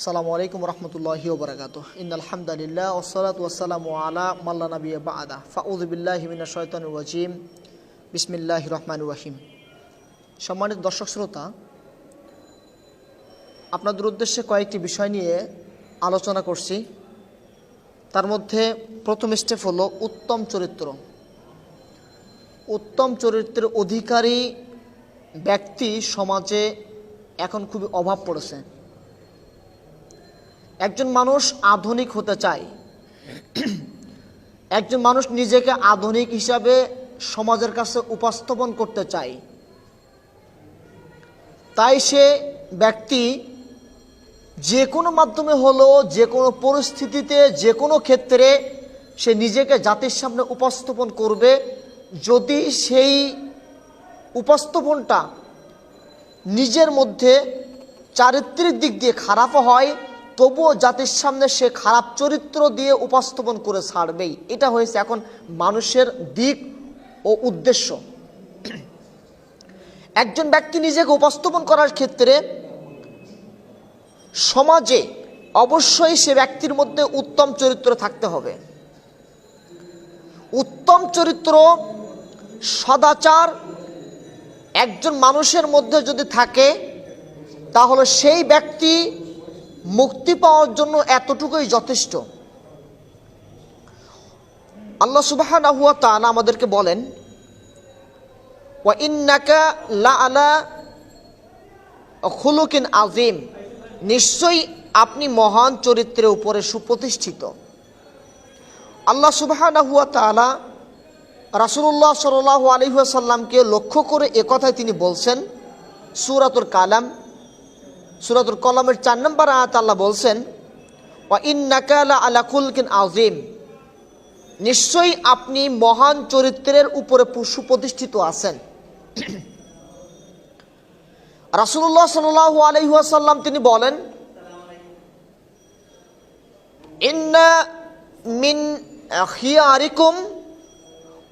আসসালামু আলাইকুম রহমতুল্লাহ বরকাত ইন আলহামদুলিল্লাহ ওসলাত ওসালাম আলা মাল্লা নবী বাদা। ফাউদ্দিল্লাহ হিমিনা শয়তান রাজিম। বিসমিল্লাহ রহমান রাহিম। সম্মানিত দর্শক শ্রোতা, আপনাদের উদ্দেশ্যে কয়েকটি বিষয় নিয়ে আলোচনা করছি। তার মধ্যে প্রথম স্টেপ হলো উত্তম চরিত্র। উত্তম চরিত্রের অধিকারী ব্যক্তি সমাজে এখন খুবই অভাব পড়েছে। একজন মানুষ আধুনিক হতে চায়। একজন মানুষ নিজেকে আধুনিক হিসাবে সমাজের কাছে উপস্থাপন করতে চায়। তাই সে ব্যক্তি যে কোনো মাধ্যমে হলো যে কোনো পরিস্থিতিতে যে কোনো ক্ষেত্রে সে নিজেকে জাতির সামনে উপস্থাপন করবে। যদি সেই উপস্থাপনটা নিজের মধ্যে চারিত্রিক দিক দিয়ে খারাপও হয় তবুও জাতির সামনে সে খারাপ চরিত্র দিয়ে উপস্থাপন করে ছাড়বেই। এটা হয়েছে এখন মানুষের দিক ও উদ্দেশ্য। একজন ব্যক্তি নিজেকে উপস্থাপন করার ক্ষেত্রে সমাজে অবশ্যই সে ব্যক্তির মধ্যে উত্তম চরিত্র থাকতে হবে। উত্তম চরিত্র, সদাচার একজন মানুষের মধ্যে যদি থাকে, তাহলে সেই ব্যক্তি মুক্তি পাওয়ার জন্য এতটুকুই যথেষ্ট। আল্লাহ সুবাহ আমাদেরকে বলেন, ওয়া ইন্নাকা লা আলা খুলুকিন আজিম নিশ্চয়ই আপনি মহান চরিত্রের উপরে সুপ্রতিষ্ঠিত। আল্লাহ সুবাহ রাসুল্লাহ সাল আলহিহাসাল্লামকে লক্ষ্য করে একথায় তিনি বলছেন সুরাতুর কালাম সুরাতুল কলামের চার নম্বর আয়াত আল্লাহ বলছেন আজিম নিশ্চয়ই আপনি মহান চরিত্রের উপরে সুপ্রতিষ্ঠিত আছেন। রাসুল্লাহ সাল আলহিহাসাল্লাম তিনি বলেন, ইন্না মিন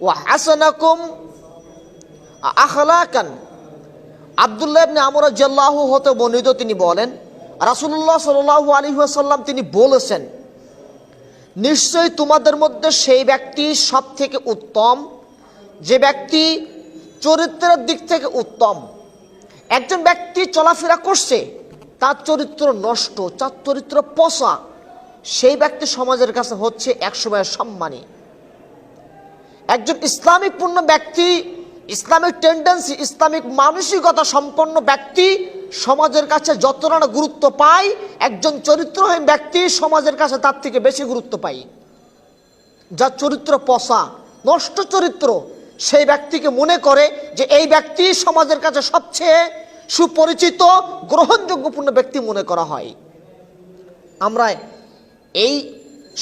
ওয়া হাসানাকুম আখলাকান। আবদুল্লাহ ইবনে আমর জাল্লাহ হতে বর্ণিত, তিনি বলেন রাসুল্লাহ সাল্লাহ আলী সাল্লাম তিনি বলেছেন, নিশ্চয়ই তোমাদের মধ্যে সেই ব্যক্তি সব থেকে উত্তম, যে ব্যক্তি চরিত্রের দিক থেকে উত্তম। একজন ব্যক্তি চলাফেরা করছে, তার চরিত্র নষ্ট, তার চরিত্র পচা, সেই ব্যক্তি সমাজের কাছে হচ্ছে একসময় সম্মানী। একজন ইসলামিক পূর্ণ ব্যক্তি ইসলামিক টেন্ডেন্সি ইসলামিক মানসিকতা সম্পন্ন ব্যক্তি সমাজের কাছে যতটা না গুরুত্ব পায়, একজন চরিত্রহীন ব্যক্তি সমাজের কাছে তার থেকে বেশি গুরুত্ব পায়। যার চরিত্র পচা, নষ্ট চরিত্র, সেই ব্যক্তিকে মনে করে যে এই ব্যক্তি সমাজের কাছে সবচেয়ে সুপরিচিত, গ্রহণযোগ্যপূর্ণ ব্যক্তি মনে করা হয়। আমরা এই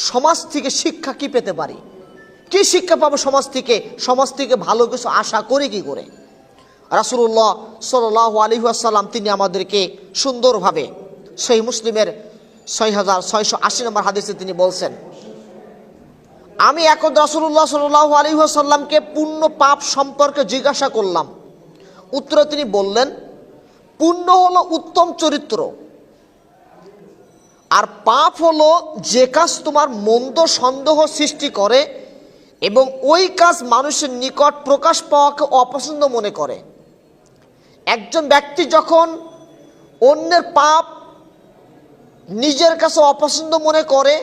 সমাজ থেকে শিক্ষা কি পেতে পারি? কি শিক্ষা পাবো সমাজ থেকে? সমাজ থেকে ভালো কিছু আশা করে কি করে? রাসুল্লাহ সাল আলী আসাল্লাম তিনি আমাদেরকে সুন্দরভাবে সেই মুসলিমের ছয় হাজার ছয়শো আশি নম্বর হাদিসে তিনি বলছেন, আমি এখন রাসুল্লাহ সাল আলী আসাল্লামকে পূর্ণ পাপ সম্পর্কে জিজ্ঞাসা করলাম। উত্তরে তিনি বললেন পুণ্য হলো উত্তম চরিত্র। আর পাপ হলো যে কাজ তোমার মন্দ সন্দেহ সৃষ্টি করে এবং ওই কাজ মানুষের নিকট প্রকাশ পাওয়াকে অপছন্দ মনে করে। একজন ব্যক্তি যখন অন্যের পাপ নিজের কাছে অপছন্দ মনে করে,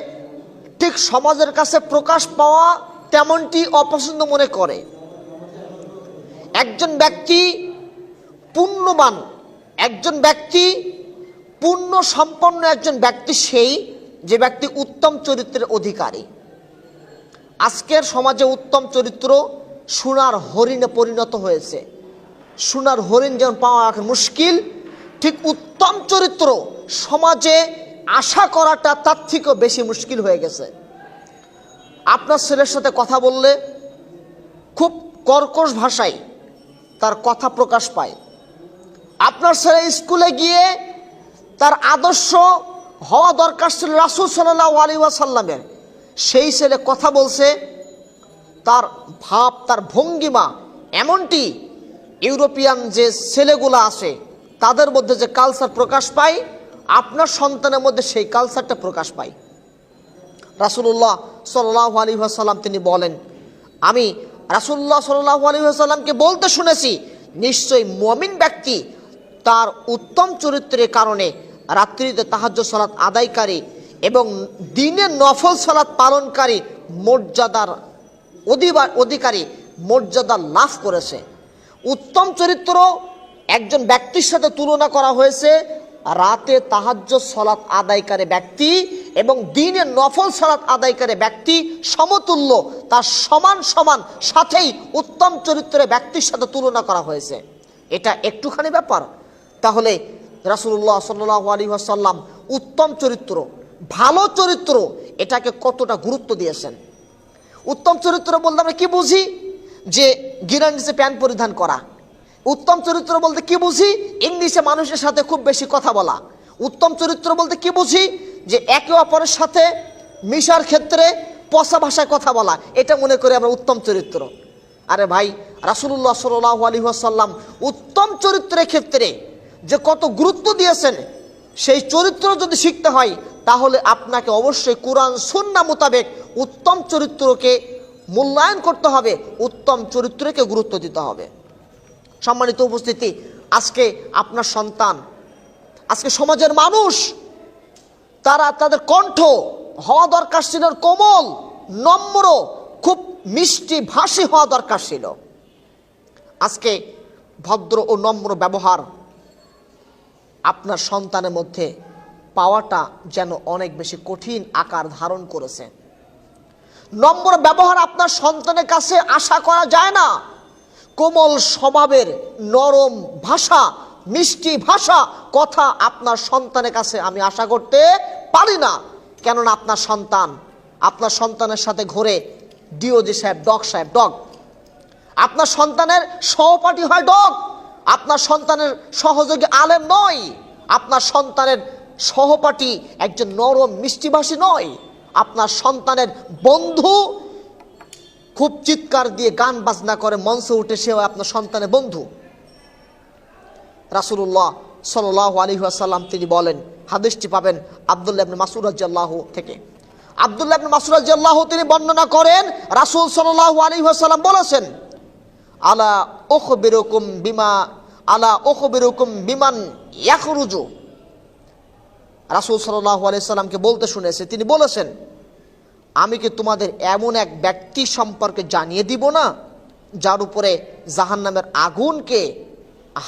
ঠিক সমাজের কাছে প্রকাশ পাওয়া তেমনটি অপছন্দ মনে করে। একজন ব্যক্তি পুণ্যবান, একজন ব্যক্তি পুণ্য সম্পন্ন একজন ব্যক্তি সেই যে ব্যক্তি উত্তম চরিত্রের অধিকারী। আজকের সমাজে উত্তম চরিত্র সোনার হরিণে পরিণত হয়েছে। সোনার হরিণ যেমন পাওয়া এখন মুশকিল, ঠিক উত্তম চরিত্র সমাজে আশা করাটা তার থেকেও বেশি মুশকিল হয়ে গেছে। আপনার ছেলের সাথে কথা বললে খুব কর্কশ ভাষায় তার কথা প্রকাশ পায়। আপনার ছেলে স্কুলে গিয়ে তার আদর্শ হওয়া দরকার ছিল রাসুল সাল্লাহ আলী ওয়াসাল্লামের। সেই ছেলে কথা বলছে, তার ভাব, তার ভঙ্গিমা এমনটি ইউরোপিয়ান যে ছেলেগুলো আছে, তাদের মধ্যে যে কালচার প্রকাশ পায়, আপনার সন্তানের মধ্যে সেই কালচারটা প্রকাশ পায়। রাসুল্লাহ সাল্লাহ আলী আসাল্লাম তিনি বলেন, আমি রাসুল্লাহ সাল্লাহ আলী আসাল্লামকে বলতে শুনেছি, নিশ্চয়ই মমিন ব্যক্তি তার উত্তম চরিত্রের কারণে রাত্রিতে তাহাজ্য সালাত আদায়কারী এবং দিনে নফল সালাত পালনকারী মর্যাদার অধিকারী মর্যাদা লাভ করেছে। উত্তম চরিত্র একজন ব্যক্তির সাথে তুলনা করা হয়েছে, রাতে তাহাজ্য সলাৎ আদায়কারী ব্যক্তি এবং দিনে নফল সালাত আদায়কারী ব্যক্তি সমতুল্য, তার সমান সমান সাথেই উত্তম চরিত্রের ব্যক্তির সাথে তুলনা করা হয়েছে। এটা একটুখানি ব্যাপার। তাহলে রাসুল্লাহ সাল্লাহ আলী আসাল্লাম উত্তম চরিত্র ভালো চরিত্র এটাকে কতটা গুরুত্ব দিয়েছেন। উত্তম চরিত্র বলতে আমরা কি বুঝি? যে গিরার নিচে প্যান্ট পরিধান করা। উত্তম চরিত্র বলতে কি বুঝি? ইংলিশে মানুষের সাথে খুব বেশি কথা বলা। উত্তম চরিত্র বলতে কি বুঝি? যে একে অপরের সাথে মিশার ক্ষেত্রে পশা ভাষায় কথা বলা। এটা মনে করি আমরা উত্তম চরিত্র। আরে ভাই রাসুল্লাহ সাল্লাহ আলী আসাল্লাম উত্তম চরিত্রের ক্ষেত্রে যে কত গুরুত্ব দিয়েছেন সেই চরিত্র যদি শিখতে হয়, তাহলে আপনাকে অবশ্যই কোরআন, সুন্না মোতাবেক উত্তম চরিত্রকে মূল্যায়ন করতে হবে, উত্তম চরিত্রকে গুরুত্ব দিতে হবে। সম্মানিত উপস্থিতি, আজকে আপনার সন্তান, আজকে সমাজের মানুষ, তারা তাদের কণ্ঠ হওয়া দরকার ছিল, কোমল, নম্র, খুব মিষ্টি, ভাষী হওয়া দরকার ছিল। আজকে ভদ্র ও নম্র ব্যবহার আপনার সন্তানের মধ্যে পাওয়াটা যেন অনেক বেশি কঠিন আকার ধারণ করেছে। নম্বর ব্যবহার আপনার সন্তানের কাছে আশা করা যায় না। কোমল স্বভাবের নরম ভাষা, মিষ্টি ভাষা কথা আপনার সন্তানের কাছে আমি আশা করতে পারি না। কেননা আপনার সন্তান, আপনার সন্তানের সাথে ঘুরে। ডিওজি সাহেব, ডগ সাহেব, ডগ। আপনার সন্তানের সহপাঠী হয় ডগ। আপনার সন্তানের সহযোগী আলেম নয়। আপনার সন্তানের সহপাঠী একজন নরম মিষ্টিভাষী নয়। আপনার সন্তানের বন্ধু খুব চিৎকার দিয়ে গান বাজনা করে, মঞ্চে উঠে সেও আপনার সন্তানের বন্ধু। রাসুল্লাহ সাল্লাহ আলী আসাল্লাম তিনি বলেন, হাদিসটি পাবেন আবদুল্লাহ ইবনে মাসুদ রাজিয়াল্লাহ থেকে। আবদুল্লাহ ইবনে মাসুদ রাজিয়াল্লাহ তিনি বর্ণনা করেন, রাসূল সাল্লাহ আলী আসাল্লাম বলেছেন, আলা ওখ বেরকম বিমা আলা ওখবেরকম বিমান ইয়াকরুজু রাসূল সাল্লাহ আলি সাল্লামকে বলতে শুনেছে, তিনি বলেছেন, আমি কি তোমাদের এমন এক ব্যক্তি সম্পর্কে জানিয়ে দিব না, যার উপরে জাহান্নামের আগুনকে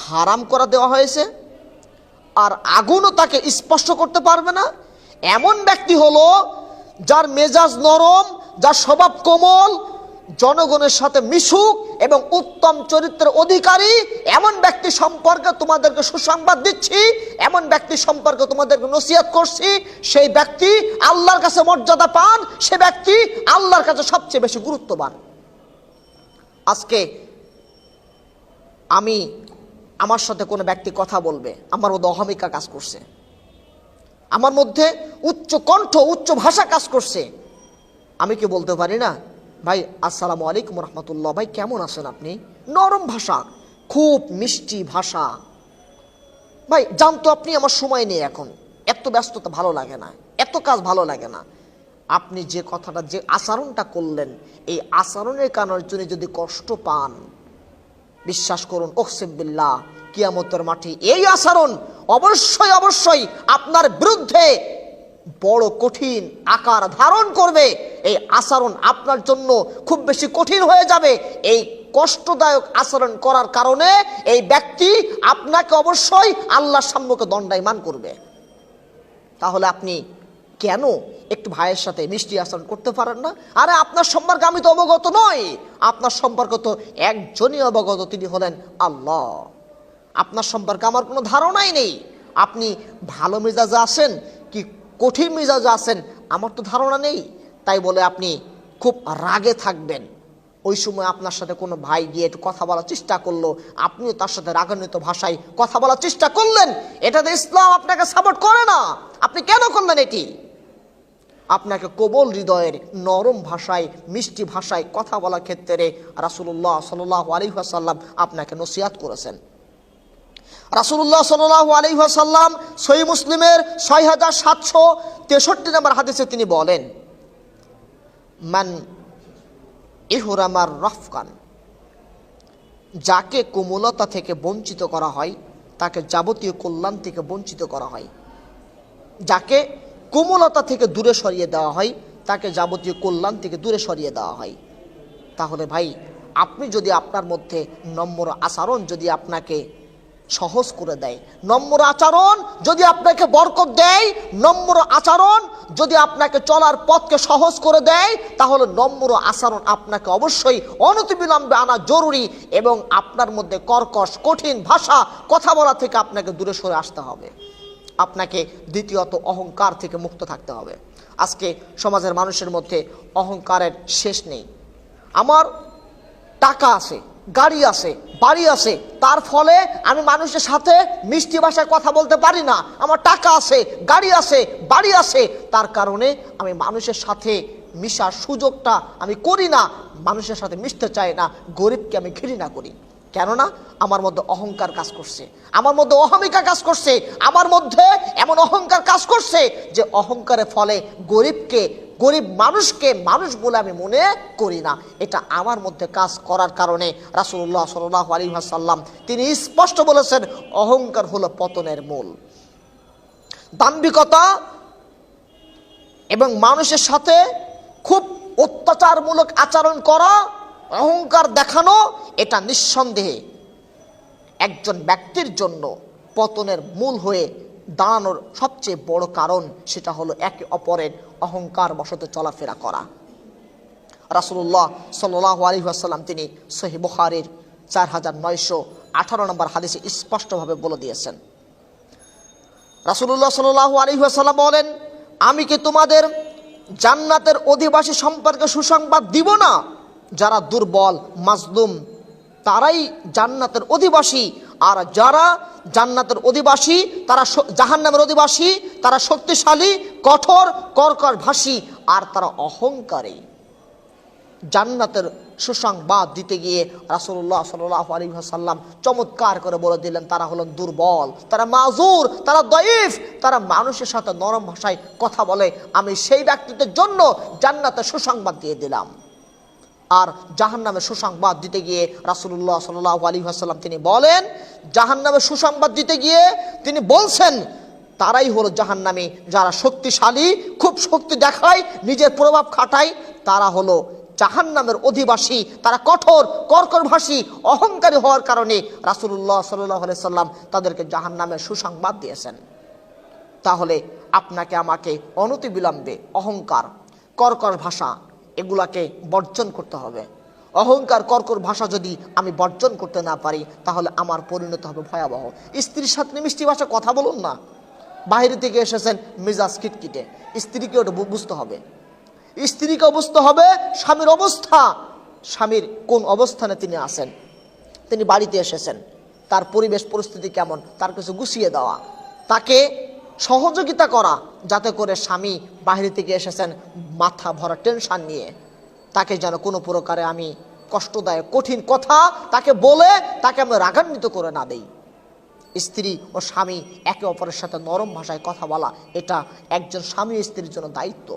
হারাম করা দেওয়া হয়েছে? আর আগুনও তাকে স্পর্শ করতে পারবে না? এমন ব্যক্তি হলো যার মেজাজ নরম, যার স্বভাব কোমল জনগণের সাথে মিশুক এবং উত্তম চরিত্রের অধিকারী। এমন ব্যক্তি সম্পর্কে তোমাদেরকে সুসংবাদ দিচ্ছি, এমন ব্যক্তি সম্পর্কে তোমাদেরকে নসিহত করছি, সেই ব্যক্তি আল্লাহর কাছে মর্যাদা পান, সে ব্যক্তি আল্লাহর কাছে সবচেয়ে বেশি গুরুত্ববান। আজকে আমি আমার সাথে কোনো ব্যক্তি কথা বলবে, আমার মধ্যে অহমিকা কাজ করছে। আমার মধ্যে উচ্চ কণ্ঠ, উচ্চ ভাষা কাজ করছে। আমি কি বলতে পারি না? ভাই, আসসালামু আলাইকুম রহমতুল্লাহ। ভাই, কেমন আছেন আপনি? নরম ভাষা, খুব মিষ্টি ভাষা। ভাই জানতো আপনি আমার সময় নেই এখন। এত ব্যস্ততা ভালো লাগে না, এত কাজ ভালো লাগে না। আপনি যে কথাটা, যে আচরণটা করলেন, এই আচরণের কারণে জন্য যদি কষ্ট পান, বিশ্বাস করুন ওকসিবিল্লাহ কিয়ামতের মাঠে এই আচরণ অবশ্যই অবশ্যই আপনার বিরুদ্ধে বড় কঠিন আকার ধারণ করবে। এই আচরণ আপনার জন্য খুব বেশি কঠিন হয়ে যাবে। এই কষ্টদায়ক আচরণ করার কারণে এই ব্যক্তি আপনাকে অবশ্যই আল্লাহর সম্মুখে দণ্ডায়মান করবে। তাহলে আপনি কেন একটু ভাইয়ের সাথে মিষ্টি আচরণ করতে পারেন না? আরে, আপনার সম্পর্কে আমি তো অবগত নই। আপনার সম্পর্কে তো একজনই অবগত, তিনি হলেন আল্লাহ। আপনার সম্পর্কে আমার কোনো ধারণাই নেই। আপনি ভালো মেজাজে আছেন কি কঠিন মেজাজে আসেন আমার তো ধারণা নেই। তাই বলে আপনি খুব রাগে থাকবেন। ওই সময় আপনার সাথে কোনো ভাই গিয়ে একটু কথা বলার চেষ্টা করল, আপনিও তার সাথে রাগান্বিত ভাষায় কথা বলার চেষ্টা করলেন। এটাতে ইসলাম আপনাকে সাপোর্ট করে না। আপনি কেন করলেন এটি? আপনাকে কোমল হৃদয়ের নরম ভাষায়, মিষ্টি ভাষায় কথা বলার ক্ষেত্রে রাসুল্লাহ সাল্লাহ আলী আসাল্লাম আপনাকে নসিয়াত করেছেন। রাসুল্লাহ সাল আলী সাল্লাম সই মুসলিমের ছয় হাজার সাতশো তেষট্টি নম্বর হাদিসে তিনি বলেন মান ইহুরামার রফকান, যাকে কোমলতা থেকে বঞ্চিত করা হয়, তাকে যাবতীয় কল্যাণ থেকে বঞ্চিত করা হয়। যাকে কোমলতা থেকে দূরে সরিয়ে দেওয়া হয়, তাকে যাবতীয় কল্যাণ থেকে দূরে সরিয়ে দেওয়া হয়। তাহলে ভাই, আপনি যদি আপনার মধ্যে নম্র আচরণ, যদি আপনাকে সহজ করে দেয়। নম্র আচরণ যদি আপনাকে বরকত দেয়, নম্র আচরণ যদি আপনাকে চলার পথকে সহজ করে দেয়, তাহলে নম্র আচরণ আপনাকে অবশ্যই অনতিবিলম্বে আনা জরুরি এবং আপনার মধ্যে কর্কশ, কঠিন ভাষা কথা বলা থেকে আপনাকে দূরে সরে আসতে হবে। আপনাকে দ্বিতীয়ত অহংকার থেকে মুক্ত থাকতে হবে। আজকে সমাজের মানুষের মধ্যে অহংকারের শেষ নেই। আমার টাকা আছে। গাড়ি আছে, বাড়ি আছে। তার ফলে আমি মানুষের সাথে মিষ্টি ভাষায় কথা বলতে পারি না। আমার টাকা আছে, গাড়ি আছে, বাড়ি আছে। তার কারণে আমি মানুষের সাথে মিশার সুযোগটা আমি করি না। মানুষের সাথে মিশতে চাই না। গরিবকে আমি ঘৃণা করি। কেননা আমার মধ্যে অহংকার কাজ করছে। আমার মধ্যে অহমিকা কাজ করছে। আমার মধ্যে এমন অহংকার কাজ করছে যে অহংকারের ফলে গরিবকে গরিব মানুষকে মানুষ বলে আমি মনে করি না। এটা আমার মধ্যে কাজ করার কারণে রাসুল্লাহ সাল্লাহ আলী সাল্লাম তিনি স্পষ্ট বলেছেন, অহংকার হলো পতনের মূল। দাম্ভিকতা এবং মানুষের সাথে খুব অত্যাচারমূলক আচরণ করা, অহংকার দেখানো, এটা নিঃসন্দেহে একজন ব্যক্তির জন্য পতনের মূল হয়ে দাঁড়ানোর সবচেয়ে বড় কারণ সেটা হলো একে অপরের অহংকার বশত চলাফেরা করা। রাসুল্লাহ সাল্লাহ আলী তিনি সহি বুখারির চার হাজার নয়শো আঠারো নম্বর হাদিসে স্পষ্টভাবে বলে দিয়েছেন। রাসুল্লাহ সাল্লাহ আলী বলেন, আমি কি তোমাদের জান্নাতের অধিবাসী সম্পর্কে সুসংবাদ দিব না? যারা দুর্বল, মাজলুম, তারাই জান্নাতের অধিবাসী আর যারা জান্নাতের অধিবাসী, তারা জাহান্নামের অধিবাসী, তারা শক্তিশালী, কঠোর, কর্কর ভাষী, আর তারা অহংকারী। জান্নাতের সুসংবাদ দিতে গিয়ে রাসুল্লাহ সাল্লাহ সাল্লাম চমৎকার করে বলে দিলেন, তারা হলেন দুর্বল, তারা মাজুর, তারা দইফ তারা মানুষের সাথে নরম ভাষায় কথা বলে। আমি সেই ব্যক্তিদের জন্য জান্নাতের সুসংবাদ দিয়ে দিলাম। আর জাহান নামে সুসংবাদ দিতে গিয়ে রাসুল্লাহ সাল্লাহ আলী আসাল্লাম তিনি বলেন জাহান নামে সুসংবাদ দিতে গিয়ে তিনি বলছেন, তারাই হলো জাহান নামে যারা শক্তিশালী, খুব শক্তি দেখায়, নিজের প্রভাব খাটায়, তারা হলো জাহান নামের অধিবাসী, তারা কঠোর কর্করভাষী অহংকারী হওয়ার কারণে রাসুল্লাহ সাল্লাহ সাল্লাম তাদেরকে জাহান নামের সুসংবাদ দিয়েছেন। তাহলে আপনাকে আমাকে অনতিবিলম্বে অহংকার কর্কর ভাষা এগুলাকে বর্জন করতে হবে। অহংকার, কর্কর ভাষা যদি আমি বর্জন করতে না পারি, তাহলে আমার পরিণত হবে ভয়াবহ। স্ত্রীর সাথে মিষ্টি ভাষা কথা বলুন না। বাইরে থেকে এসেছেন মিজাজ কিটকিটে স্ত্রীকে ওটা বুঝতে হবে। স্ত্রীকে বুঝতে হবে স্বামীর অবস্থা। স্বামীর কোন অবস্থানে তিনি আছেন? তিনি বাড়িতে এসেছেন। তার পরিবেশ, পরিস্থিতি কেমন? তার কিছু গুছিয়ে দেওয়া। তাকে সহযোগিতা করা যাতে করে স্বামী বাহিরে থেকে এসেছেন মাথা ভরা টেনশন নিয়ে। তাকে যেন কোনো প্রকারে আমি কষ্টদায়ক, কঠিন কথা তাকে বলে তাকে আমি রাগান্বিত করে না দেই। স্ত্রী ও স্বামী একে অপরের সাথে নরম ভাষায় কথা বলা, এটা একজন স্বামী স্ত্রীর জন্য দায়িত্ব।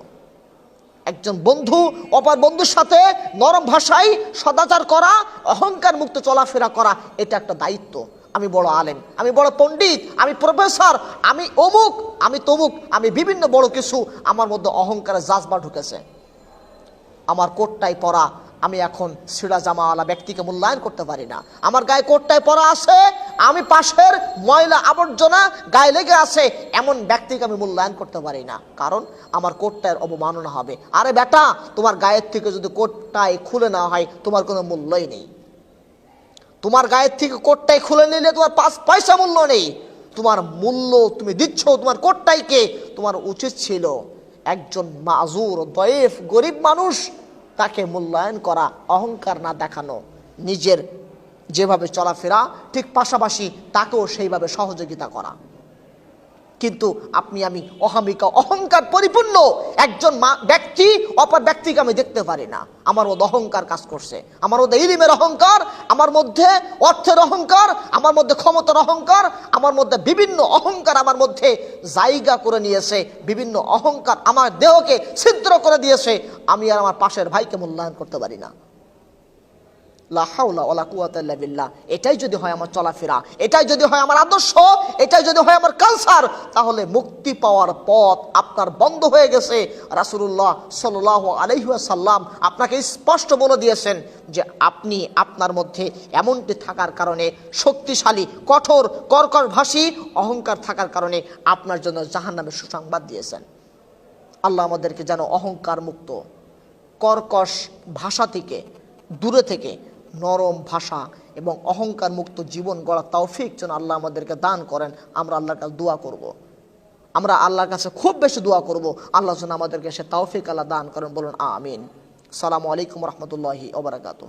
একজন বন্ধু, অপর বন্ধুর সাথে নরম ভাষায় সদাচার করা, অহংকার মুক্ত চলাফেরা করা, এটা একটা দায়িত্ব। আমি বড় আলেম, আমি বড় পণ্ডিত, আমি প্রফেসর, আমি অমুক, আমি তমুক, আমি বিভিন্ন বড় কিছু, আমার মধ্যে অহংকারের জাজবা ঢুকেছে। আমার কোটটাই পরা আমি এখন সিড়া জামাওয়ালা ব্যক্তিকে মূল্যায়ন করতে পারি না। আমার গায়ে কোটটাই পরা আছে, আমি পাশের ময়লা আবর্জনা গায়ে লেগে আছে, এমন ব্যক্তিকে আমি মূল্যায়ন করতে পারি না। কারণ আমার কোটটার অবমাননা হবে। আরে বেটা, তোমার গায়ের থেকে যদি কোটটাই খুলে নেওয়া হয়, তোমার কোনো মূল্যই নেই। তোমার গায়ের থেকে কোটটাই খুলে নিলে তোমার পাঁচ পয়সা মূল্য নেই। তোমার মূল্য তুমি দিচ্ছ, তোমার কোটটাইকে তোমার উচিত ছিল একজন মাজুর, দয়েফ, গরিব মানুষ তাকে মূল্যায়ন করা, অহংকার না দেখানো, নিজের যেভাবে চলাফেরা, ঠিক পাশাপাশি তাকেও সেইভাবে সহযোগিতা করা। কিন্তু আপনি, আমি অহামিকা, অহংকার পরিপূর্ণ একজন ব্যক্তি, অপর ব্যক্তিকে আমি দেখতে পারি না। আমার মধ্যে অহংকার কাজ করছে। আমার মধ্যে ইলিমের অহংকার, আমার মধ্যে অর্থের অহংকার, আমার মধ্যে ক্ষমতার অহংকার, আমার মধ্যে বিভিন্ন অহংকার আমার মধ্যে জায়গা করে নিয়েছে, বিভিন্ন অহংকার আমার দেহকে ছিদ্র করে দিয়েছে। আমি আর আমার পাশের ভাইকে মূল্যায়ন করতে পারি না। এটাই যদি হয় আমার চলাফেরা, এটাই যদি হয় আমার আদর্শ, এটাই যদি হয় আমার কালচার তাহলে মুক্তি পাওয়ার পথ আপনার বন্ধ হয়ে গেছে। রাসূলুল্লাহ সাল্লাল্লাহু আলাইহি ওয়াসাল্লাম আপনাকে স্পষ্ট বলে দিয়েছেন যে আপনি আপনার মধ্যে এমনটি থাকার কারণে শক্তিশালী, কঠোর কর্কশ ভাষী অহংকার থাকার কারণে আপনার জন্য জাহান্নামের সুসংবাদ দিয়েছেন। আল্লাহ আমাদেরকে যেন অহংকার মুক্ত কর্কশ ভাষা থেকে, দূরে থেকে নরম ভাষা এবং অহংকার মুক্ত জীবন গড়া তৌফিক যেন আল্লাহ আমাদেরকে দান করেন, আমরা আল্লাহর কাছে দোয়া করব। আমরা আল্লাহর কাছে খুব বেশি দোয়া করব। আল্লাহ যেন আমাদেরকে সে তৌফিক আল্লাহ দান করেন, বলুন আমিন। সালামু আলাইকুম রহমতুল্লাহি ওবরাকাতু